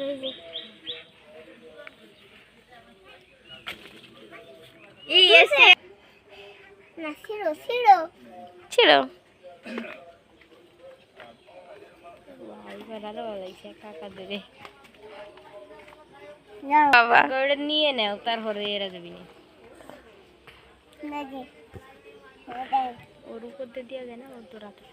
ওই এই এসে না নিয়ে নেও তারপরে এরা যাবি না ওর উপর দিয়ে দেওয়া যায় না ওর তো রাতে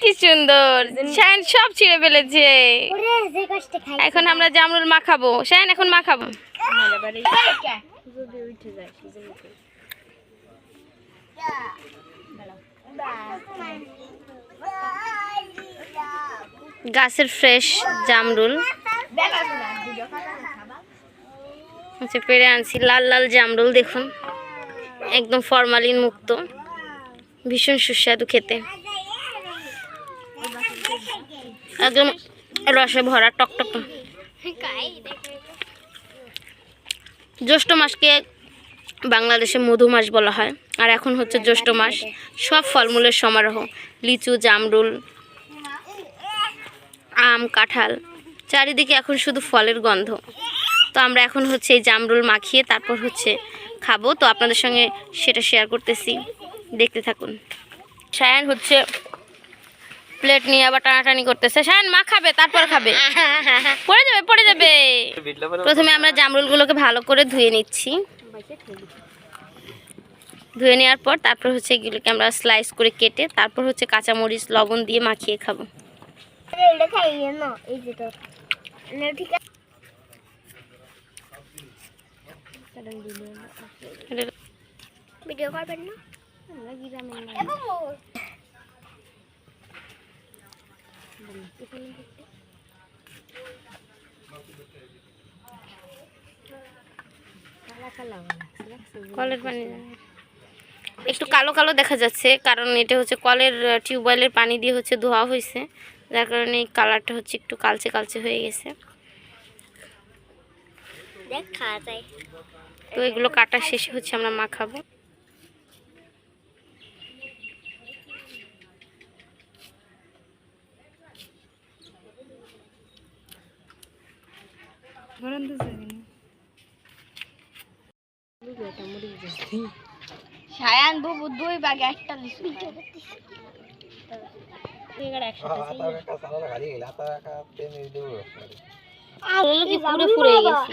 কি সুন্দর শাইন সব ছিঁড়ে ফেলেছে ওরে যে কষ্টে খাই এখন আমরা জামরুল মাখাবো শাইন এখন মাখাবো সিজন উঠে গাছের ফ্রেশ জামরুল আচ্ছা পেরে আনছি, লাল লাল জামরুল দেখুন। একদম ফরমালিন মুক্ত। ভীষণ সুস্বাদু খেতে। একদম রসে ভরা টকটক জ্যৈষ্ঠ মাসকে বাংলাদেশে মধু মাস বলা হয়। আর এখন হচ্ছে জ্যৈষ্ঠ মাস। সব ফলমূলের সমারোহ। লিচু, জামরুল, আম, কাঁঠাল। চারিদিকে এখন শুধু ফলের গন্ধ। তো আমরা এখন হচ্ছে এই জামরুল মাখিয়ে তারপর হচ্ছে খাব। তো আপনাদের সঙ্গে সেটা শেয়ার করতেছি। দেখতে থাকুন। সায়ান হচ্ছে প্লেট নিয়ে আবার টানাটানি করতেছে। সায়ান, মা খাবে, তারপর খাবে। পড়ে যাবে পড়ে যাবে। প্রথমে আমরা জামরুলগুলোকে ভালো করে ধুয়ে নিচ্ছি। ধুয়ে নেওয়ার পর তারপর হচ্ছে এগুলোকে আমরা স্লাইস করে কেটে তারপর হচ্ছে কাঁচামরিচ, লবণ দিয়ে মাখিয়ে খাব। ঠিক আছে এটা- ভিডিও করবেন না। কলের পানি একটু কালো কালো দেখা যাচ্ছে, কারণ এটা হচ্ছে কলের টিউবওয়েলের পানি দিয়ে হচ্ছে ধোয়া হয়েছে যার কারণে এই কালারটা হচ্ছে একটু কালচে কালচে হয়ে গেছে। দেখ যায়। তো এগুলো কাটা শেষে হচ্ছে আমরা মাখাবো। সায়ান বুবু দুই বাগে একটা লিচু এগুলো কি পুরো ফুরে গেছে?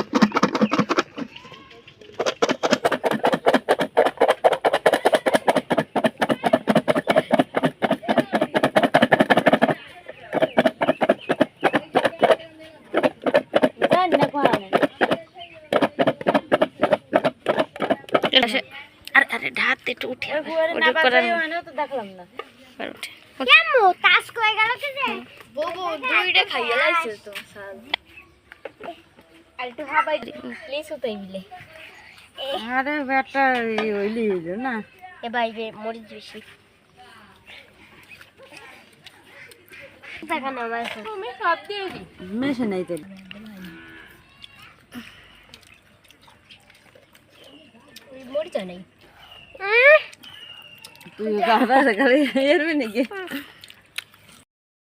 আরে আরে ঢাত একটু উঠে ওটা করার তো দেখলাম না। উঠে। কেমন তাস কই গেল কি যে? বুবু দুইটা খাইয়া লাইছে তো সাল। আর একটু হাবাই প্লিজ হতেই মিলে। আরে ব্যাটা ওইলি হইল না। এ বাইবে মরিচ বেশি। দেখানো আমার তুমি সব দিয়ে মেশে নাই তো মরিচ নেই। তুই কাটা খালি এরবি নাকি?